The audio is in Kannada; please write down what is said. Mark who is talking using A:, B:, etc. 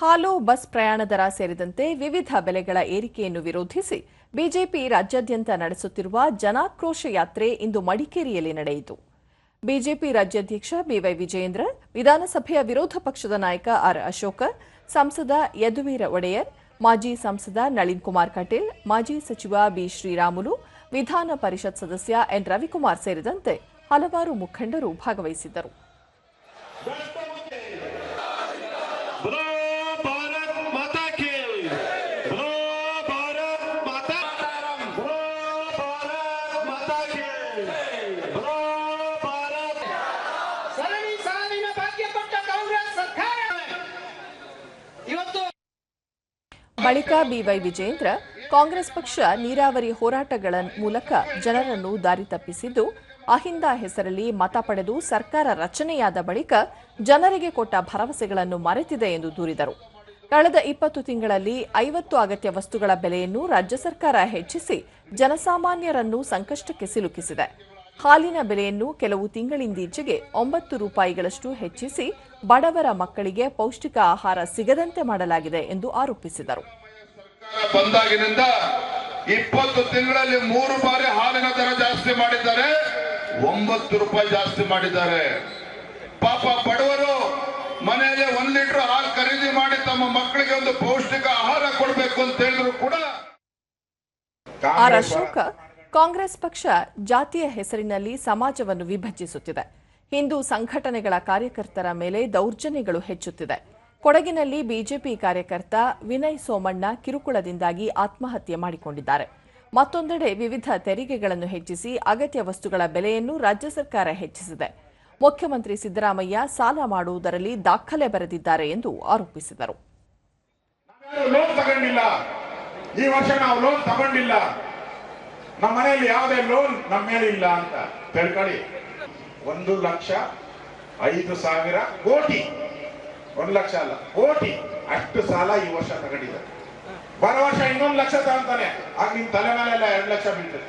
A: ಹಾಲು, ಬಸ್ ಪ್ರಯಾಣ ದರ ಸೇರಿದಂತೆ ವಿವಿಧ ಬೆಲೆಗಳ ಏರಿಕೆಯನ್ನು ವಿರೋಧಿಸಿ ಬಿಜೆಪಿ ರಾಜ್ಯಾದ್ಯಂತ ನಡೆಸುತ್ತಿರುವ ಜನಾಕ್ರೋಶ ಯಾತ್ರೆ ಇಂದು ಮಡಿಕೇರಿಯಲ್ಲಿ ನಡೆಯಿತು. ಬಿಜೆಪಿ ರಾಜ್ಯಾಧ್ಯಕ್ಷ ಬಿವೈ ವಿಜಯೇಂದ್ರ, ವಿಧಾನಸಭೆಯ ವಿರೋಧ ಪಕ್ಷದ ನಾಯಕ ಆರ್ ಅಶೋಕ, ಸಂಸದ ಯದುವೀರ ಒಡೆಯರ್, ಮಾಜಿ ಸಂಸದ ನಳಿನ್ ಕುಮಾರ್ ಕಟೀಲ್, ಮಾಜಿ ಸಚಿವ ಬಿ ಶ್ರೀರಾಮುಲು, ವಿಧಾನ ಪರಿಷತ್ ಸದಸ್ಯ ಎನ್ ರವಿಕುಮಾರ್ ಸೇರಿದಂತೆ ಹಲವಾರು ಮುಖಂಡರು ಭಾಗವಹಿಸಿದ್ದರು. ಬಳಿಕ ಬಿವೈ ವಿಜೇಂದ್ರ ಕಾಂಗ್ರೆಸ್ ಪಕ್ಷ ನೀರಾವರಿ ಹೋರಾಟಗಳ ಮೂಲಕ ಜನರನ್ನು ದಾರಿ ತಪ್ಪಿಸಿದ್ದು, ಅಹಿಂದ ಹೆಸರಲ್ಲಿ ಮತ ಪಡೆದು ಸರ್ಕಾರ ರಚನೆಯಾದ ಬಳಿಕ ಜನರಿಗೆ ಕೊಟ್ಟ ಭರವಸೆಗಳನ್ನು ಮರೆತಿದೆ ಎಂದು ದೂರಿದರು. ಕಳೆದ ಇಪ್ಪತ್ತು ತಿಂಗಳಲ್ಲಿ ಐವತ್ತು ಅಗತ್ಯ ವಸ್ತುಗಳ ಬೆಲೆಯನ್ನು ರಾಜ್ಯ ಸರ್ಕಾರ ಹೆಚ್ಚಿಸಿ ಜನಸಾಮಾನ್ಯರನ್ನು ಸಂಕಷ್ಟಕ್ಕೆ ಸಿಲುಕಿಸಿದೆ. ಹಾಲಿನ ಬೆಲೆಯನ್ನು ಕೆಲವು ತಿಂಗಳಿಂದೀಚೆಗೆ ಒಂಬತ್ತು ರೂಪಾಯಿಗಳಷ್ಟು ಹೆಚ್ಚಿಸಿ ಬಡವರ ಮಕ್ಕಳಿಗೆ ಪೌಷ್ಟಿಕ ಆಹಾರ ಸಿಗದಂತೆ ಮಾಡಲಾಗಿದೆ ಎಂದು ಆರೋಪಿಸಿದರು.
B: ಬಂದಾಗಿನಿಂದ ಇಪ್ಪತ್ತು ತಿಂಗಳಲ್ಲಿ ಮೂರು ಬಾರಿ ಹಾಲಿನ ದರ ಜಾಸ್ತಿ ಮಾಡಿದ್ದಾರೆ. ಒಂಬತ್ತು ರೂಪಾಯಿ ಜಾಸ್ತಿ ಮಾಡಿದ್ದಾರೆ. ಪಾಪ ಬಡವರು ಮನೆಯಲ್ಲಿ ಒಂದ್ ಲೀಟರ್ ಹಾಲು ಖರೀದಿ ಮಾಡಿ ತಮ್ಮ ಮಕ್ಕಳಿಗೆ ಒಂದು ಪೌಷ್ಟಿಕ ಆಹಾರ ಕೊಡಬೇಕು ಅಂತ ಹೇಳಿದ್ರು ಕೂಡ
A: ಅಶೋಕ ಕಾಂಗ್ರೆಸ್ ಪಕ್ಷ ಜಾತಿಯ ಹೆಸರಿನಲ್ಲಿ ಸಮಾಜವನ್ನು ವಿಭಜಿಸುತ್ತಿದೆ. ಹಿಂದೂ ಸಂಘಟನೆಗಳ ಕಾರ್ಯಕರ್ತರ ಮೇಲೆ ದೌರ್ಜನ್ಯಗಳು ಹೆಚ್ಚುತ್ತಿದೆ. ಕೊಡಗಿನಲ್ಲಿ ಬಿಜೆಪಿ ಕಾರ್ಯಕರ್ತ ವಿನಯ್ ಸೋಮಣ್ಣ ಕಿರುಕುಳದಿಂದಾಗಿ ಆತ್ಮಹತ್ಯೆ ಮಾಡಿಕೊಂಡಿದ್ದಾರೆ. ಮತ್ತೊಂದೆಡೆ ವಿವಿಧ ತೆರಿಗೆಗಳನ್ನು ಹೆಚ್ಚಿಸಿ ಅಗತ್ಯ ವಸ್ತುಗಳ ಬೆಲೆಯನ್ನು ರಾಜ್ಯ ಸರ್ಕಾರ ಹೆಚ್ಚಿಸಿದೆ. ಮುಖ್ಯಮಂತ್ರಿ ಸಿದ್ದರಾಮಯ್ಯ ಸಾಲ ಮಾಡುವುದರಲ್ಲಿ ದಾಖಲೆ ಬರೆದಿದ್ದಾರೆ ಎಂದು ಆರೋಪಿಸಿದರು.
C: ನಮ್ಮ ಮನೆಯಲ್ಲಿ ಯಾವುದೇ ಲೋನ್ ನಮ್ಮ ಮೇಲೆ ಇಲ್ಲ ಅಂತ. ತಿಳ್ಕೊಳ್ಳಿ ಒಂದು ಲಕ್ಷ ಐದು ಸಾವಿರ ಕೋಟಿ. ಒಂದು ಲಕ್ಷ ಅಲ್ಲ, ಕೋಟಿ. ಅಷ್ಟು ಸಾಲ ಈ ವರ್ಷ ತಗೊಂಡಿದ್ದಾರೆ. ಬರೋ ವರ್ಷ ಇನ್ನೊಂದು ಲಕ್ಷ ತಗೊಂತಾನೆ. ಆಗ ನಿಮ್ ತಲೆ ಮೇಲೆಲ್ಲ ಎರಡು ಲಕ್ಷ ಬೀಳ್ತದೆ.